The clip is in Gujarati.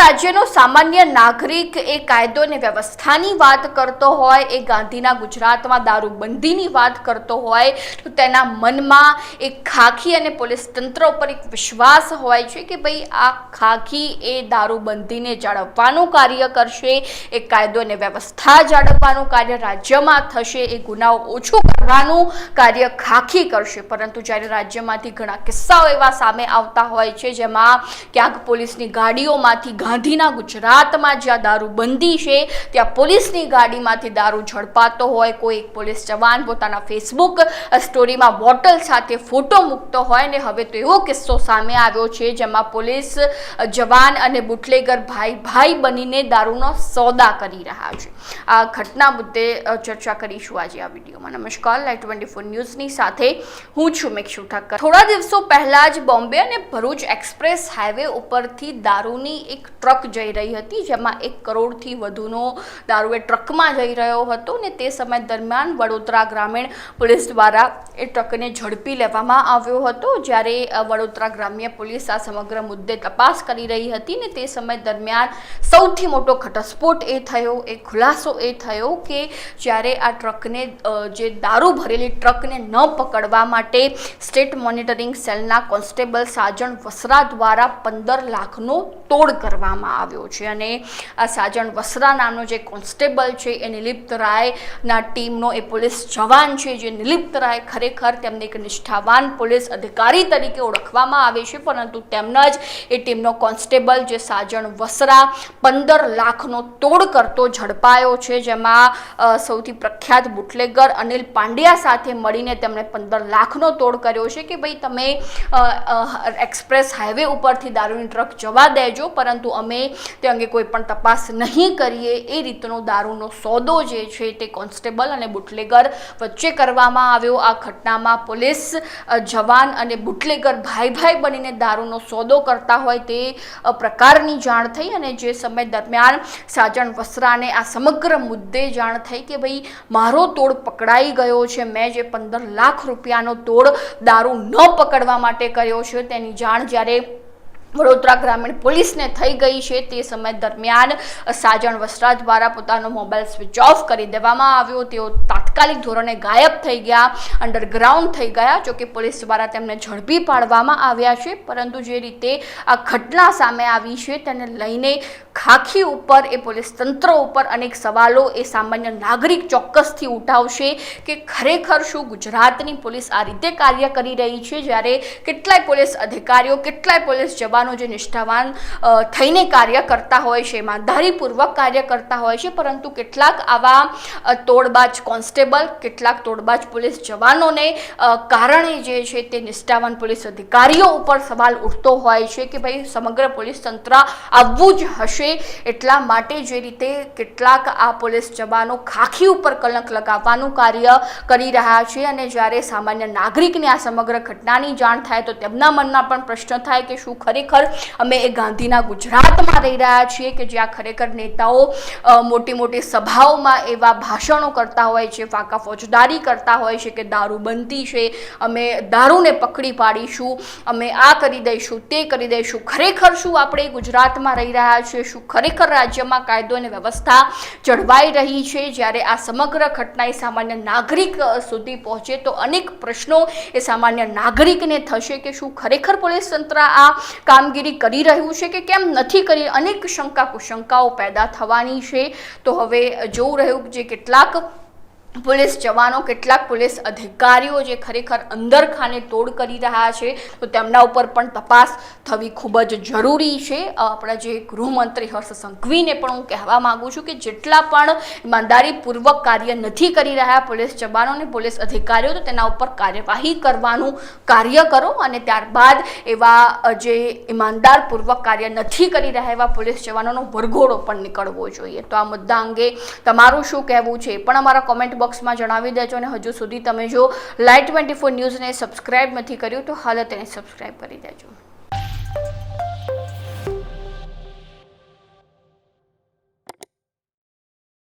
રાજ્યનો સામાન્ય નાગરિક એ કાયદો અને વ્યવસ્થાની વાત કરતો હોય, એ ગાંધીના ગુજરાતમાં દારૂબંધીની વાત કરતો હોય, તો તેના મનમાં એક ખાખી અને પોલીસ તંત્ર ઉપર એક વિશ્વાસ હોય છે કે ભાઈ આ ખાખી એ દારૂબંધીને જાળવવાનું કાર્ય કરશે, એ કાયદો અને વ્યવસ્થા જાળવવાનું કાર્ય રાજ્યમાં થશે, એ ગુનાઓ ઓછું કરવાનું કાર્ય ખાખી કરશે. પરંતુ જ્યારે રાજ્યમાંથી ઘણા કિસ્સાઓ એવા સામે આવતા હોય છે, જેમાં ક્યાંક પોલીસની ગાડીઓમાંથી ગાંધીના ગુજરાતમાં જ્યાં દારૂબંધી છે, ત્યાં પોલીસની ગાડીમાંથી દારૂ ઝડપાતો હોય, કોઈ એક પોલીસ જવાન પોતાના ફેસબુક સ્ટોરીમાં બોટલ સાથે ફોટો મૂકતો હોય ને હવે તો એવો કિસ્સો સામે આવ્યો છે, જેમાં પોલીસ જવાન અને બુટલેગર ભાઈ ભાઈ બનીને દારૂનો સોદા કરી રહ્યા છે. આ ઘટના મુદ્દે ચર્ચા કરીશું આજે આ વિડીયોમાં. નમસ્કાર. લાઈવ ટ્વેન્ટી ફોર ન્યૂઝની સાથે હું છું મેક્ષુ ઠાકર. થોડા દિવસો પહેલા જ બોમ્બે અને ભરૂચ એક્સપ્રેસ હાઈવે ઉપરથી દારૂની એક ટ્રક જઈ રહી હતી, જેમાં એક કરોડથી વધુનો દારૂ એ ટ્રકમાં જઈ રહ્યો હતો ને તે સમય દરમિયાન વડોદરા ગ્રામીણ પોલીસ દ્વારા એ ટ્રકને ઝડપી લેવામાં આવ્યો હતો. જ્યારે વડોદરા ગ્રામ્ય પોલીસ આ સમગ્ર મુદ્દે તપાસ કરી રહી હતી ને તે સમય દરમિયાન સૌથી મોટો ઘટસ્ફોટ એ થયો, એ ખુલાસો એ થયો કે જ્યારે આ ટ્રકને જે દારૂ ભરેલી ટ્રકને ન પકડવા માટે સ્ટેટ મોનિટરિંગ સેલના કોન્સ્ટેબલ સાજણ વસરા દ્વારા પંદર લાખનો તોડ કરવામાં આવ્યો છે. અને આ સાજણ વસરા નામનો જે કોન્સ્ટેબલ છે, એ નિલિપ્ત રાયના ટીમનો એ પોલીસ જવાન છે, જે નિલિપ્ત રાય ખરેખર તેમને એક નિષ્ઠાવાન પોલીસ અધિકારી તરીકે ઓળખવામાં આવે છે, પરંતુ તેમના જ એ ટીમનો કોન્સ્ટેબલ જે સાજણ વસરા પંદર લાખનો તોડ કરતો ઝડપાયો છે, જેમાં સૌથી પ્રખ્યાત બુટલેગર અનિલ પાંડ્યા સાથે મળીને તેમણે પંદર લાખનો તોડ કર્યો છે કે ભાઈ તમે એક્સપ્રેસ હાઈવે ઉપરથી દારૂની ટ્રક જવા દેજો, પરંતુ અમે તે અંગે કોઈ પણ તપાસ નહીં કરીએ. એ રીતનો દારૂનો સોદો જે છે તે કોન્સ્ટેબલ અને બુટલેગર વચ્ચે કરવામાં આવ્યો. આ ઘટનામાં પોલીસ જવાન અને બુટલેગર ભાઈ ભાઈ બનીને દારૂનો સોદો કરતા હોય તે પ્રકારની જાણ થઈ અને જે સમય દરમિયાન સાજણ વસરાને આ સમગ્ર મુદ્દે જાણ થઈ કે ભાઈ, મારો તોડ પકડાઈ ગયો છે. મેં જે પંદર લાખ રૂપિયાનો તોડ દારૂ ન પકડવા માટે કર્યો છે, તેની જાણ જ્યારે વડોદરા ગ્રામીણ પોલીસને થઈ ગઈ છે, તે સમય દરમિયાન સાજણ વસ્ત્રા દ્વારા પોતાનો મોબાઈલ સ્વિચ ઓફ કરી દેવામાં આવ્યો. તેઓ તાત્કાલિક ધોરણે ગાયબ થઈ ગયા અંડરગ્રાઉન્ડ થઈ ગયા જોકે પોલીસ દ્વારા તેમને ઝડપી પાડવામાં આવ્યા છે. પરંતુ જે રીતે આ ઘટના સામે આવી છે, તેને લઈને ખાખી ઉપર એ પોલીસ તંત્ર ઉપર અનેક સવાલો એ સામાન્ય નાગરિક ચોક્કસથી ઉઠાવશે કે ખરેખર શું ગુજરાતની પોલીસ આ રીતે કાર્ય કરી રહી છે? જ્યારે કેટલાય પોલીસ અધિકારીઓ, કેટલાય પોલીસ જવાનો જે નિષ્ઠાવાન થઈને કાર્ય કરતા હોય છે, ઈમાનદારીપૂર્વક કાર્ય કરતા હોય છે, પરંતુ કેટલાક આવા તોડબાજ કોન્સ્ટેબલ કેટલાક તોડબાજ પોલીસ જવાનોને કારણે જે છે તે નિષ્ઠાવાન પોલીસ અધિકારીઓ ઉપર સવાલ ઉઠતો હોય છે કે ભાઈ સમગ્ર પોલીસ તંત્ર આવવું જ હશે. એટલા માટે જે રીતે કેટલાક આ પોલીસ જવાનો ખાખી ઉપર કલંક લગાવવાનું કાર્ય કરી રહ્યા છે અને જ્યારે સામાન્ય નાગરિકને આ સમગ્ર ઘટનાની જાણ થાય તો તેમના મનમાં પણ પ્રશ્ન થાય કે શું ખરેખર અમે એ ગાંધીના ગુજરાતમાં રહી રહ્યા છીએ કે જ્યાં ખરેખર નેતાઓ મોટી મોટી સભાઓમાં એવા ભાષણો કરતા હોય છે. ફાંકા ફોજદારી કરતા હોય છે કે દારૂ બનતી છે, અમે દારૂને પકડી પાડીશું, અમે આ કરી દઈશું, તે કરી દઈશું. ખરેખર શું આપણે ગુજરાતમાં રહી રહ્યા છીએ? શું ખરેખર રાજ્યમાં કાયદો અને વ્યવસ્થા જળવાઈ રહી છે? જ્યારે આ સમગ્ર ઘટના એ સામાન્ય નાગરિક સુધી પહોંચે તો અનેક પ્રશ્નો એ સામાન્ય નાગરિકને થશે કે શું ખરેખર પોલીસ તંત્ર આ કામગીરી કરી રહ્યું છે કે કેમ નથી કરી? અનેક શંકા કુશંકાઓ પેદા થવાની છે. તો હવે જોવું રહ્યું જે કેટલાક પોલીસ જવાનો, કેટલાક પોલીસ અધિકારીઓ જે ખરેખર અંદરખાને તોડ કરી રહ્યા છે, તો તેમના ઉપર પણ તપાસ થવી ખૂબ જ જરૂરી છે. આપણા જે ગૃહમંત્રી હર્ષ સંઘવીને પણ હું કહેવા માગું છું કે જેટલા પણ ઈમાનદારીપૂર્વક કાર્ય નથી કરી રહ્યા પોલીસ જવાનો અને પોલીસ અધિકારીઓ, તો તેના ઉપર કાર્યવાહી કરવાનું કાર્ય કરો અને ત્યારબાદ એવા જે ઈમાનદારપૂર્વક કાર્ય નથી કરી રહ્યા એવા પોલીસ જવાનોનો વરઘોડો પણ નીકળવો જોઈએ. તો આ મુદ્દા અંગે તમારું શું કહેવું છે? એ પણ અમારા કોમેન્ટ બોક્સમાં જણાવી દેજો અને હજુ સુધી તમે જો લાઇટ ટ્વેન્ટી ફોર ન્યૂઝને સબસ્ક્રાઇબ નથી કર્યું તો હાલ તેને સબસ્ક્રાઇબ કરી દેજો.